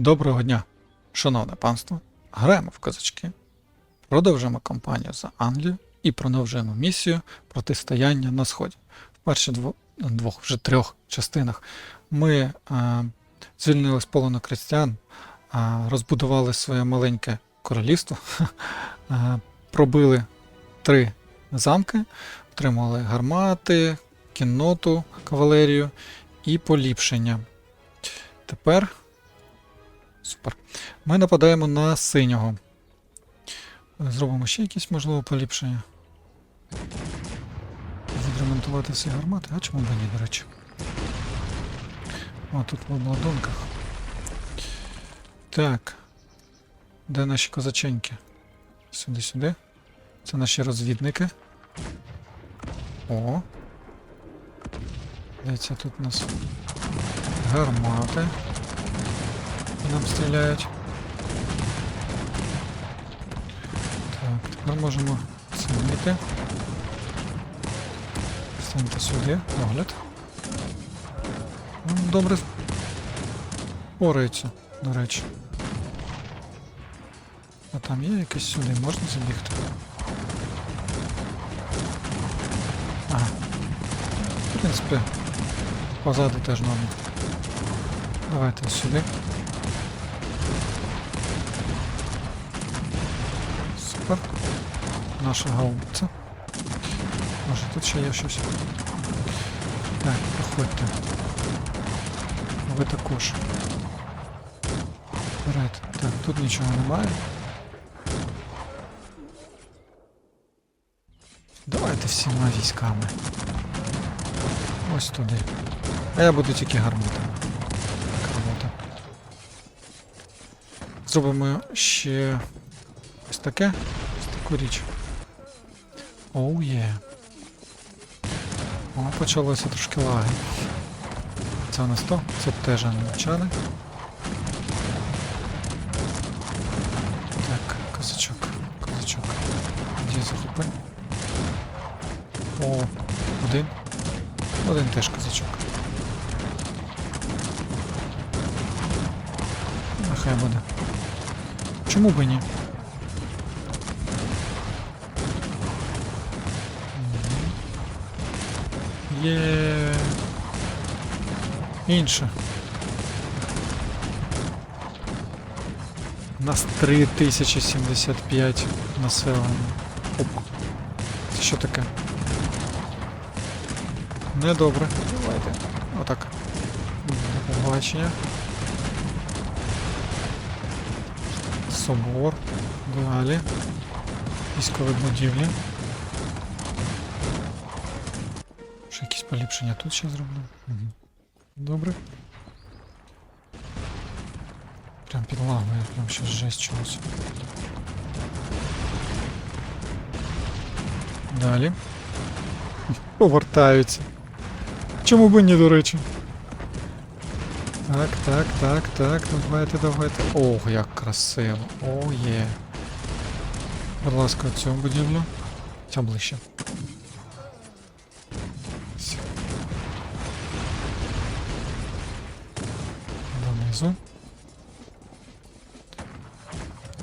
Доброго дня, шановне панство. Граємо в козачки. Продовжуємо кампанію за Англію і продовжуємо місію протистояння на сході. В перших дво- двох, вже трьох частинах ми е, звільнили з полону крістян, е, розбудували своє маленьке королівство, е, пробили три замки, отримали гармати, кінноту, кавалерію і поліпшення. Тепер Супер. Ми нападаємо на синього. Зробимо ще якісь, можливо, поліпшення. Відремонтувати всі гармати. А чому б до речі? О, тут в обладунках. Так. Де наші козаченьки? Сюди-сюди. Це наші розвідники. О. Дивіться, тут у нас гармати нам стріляють. Так, тепер можемо змінити. Станьте сюди, огляд. Ну, Добре. Порається, до речі. А там є якесь сюди, можна забігти? Ага. В принципі, позаду теж норм. Давайте сюди. Наша гаубиця. Може тут ще є щось. Так, проходьте. Ви також. Вперед. Так, тут нічого немає. Давайте всіма військами. Ось туди. А я буду тільки гарматами. Так. Зробимо ще ось таке. Ось таку річ. Оу є. О, почалося трошки лаги. Це нас то, це теж англічани. Так, козачок, козачок. Де захопи? О, один. Один теж козачок. Нехай буде. Чому б і ні? Є інше. У нас 3075 населення. Опа. Це що таке? Недобре. Давайте. Отак. Побачення. Собор. Далі. Військові будівлі. Ще якісь поліпшення тут ще зроблю. Угу. Добре. Прям підлагує, прям ще жесть чогось. Далі. Повертаються. Чому б і ні, до речі? Так, так, так, так, давайте, давайте. Ох, як красиво. О, є. Будь ласка, цю будівлю. Ця ближче. Донизу.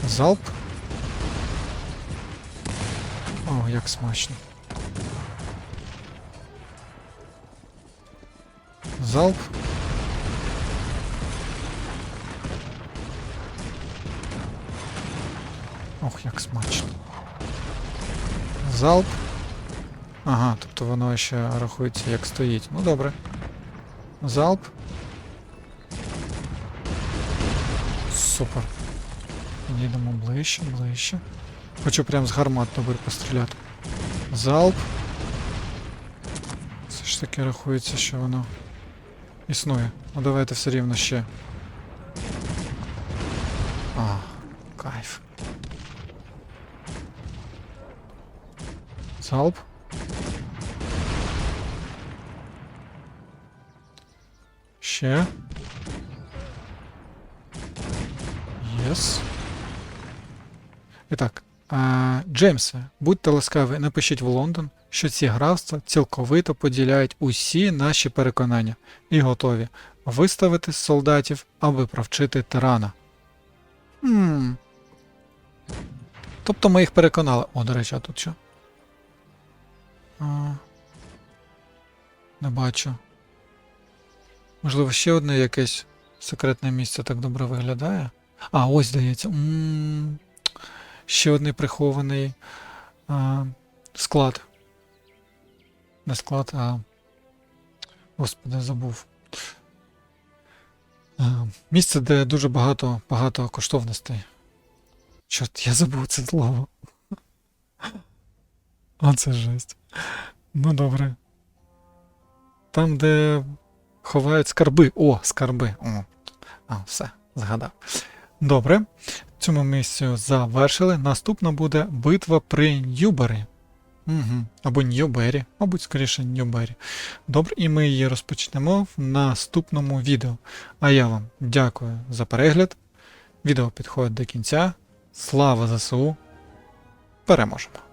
Залп. О, як смачно. Залп. Ох, як смачно. Залп. Ага, тобто воно ще рахується як стоїть. Ну добре. Залп. Супер. Їдемо ближче, ближче. Хочу прям з гармат добре постріляти. Залп. Все ж таки рахується, що воно існує. Ну давайте все рівно ще. А, кайф. Залп. Ще. Єс. І так, Джеймсе, будьте ласкаві, напишіть в Лондон, що ці графства цілковито поділяють усі наші переконання і готові виставити солдатів, аби провчити тирана. Хм. Тобто ми їх переконали. О, до речі, а тут що? А, не бачу. Можливо, ще одне якесь секретне місце так добре виглядає. А, ось здається. Ще один прихований а, склад. Не склад, а. Господи, забув. А, місце, де дуже багато, багато коштовностей. Чорт, я забув це слово. Оце жесть. Ну добре. Там, де ховають скарби. О, скарби. О. А, все, згадав. Добре. Цю місію завершили. Наступна буде битва при Ньюбері. Угу. Або Ньюбері, мабуть, скоріше Ньюбері. Добре, і ми її розпочнемо в наступному відео. А я вам дякую за перегляд. Відео підходить до кінця. Слава ЗСУ! Переможемо!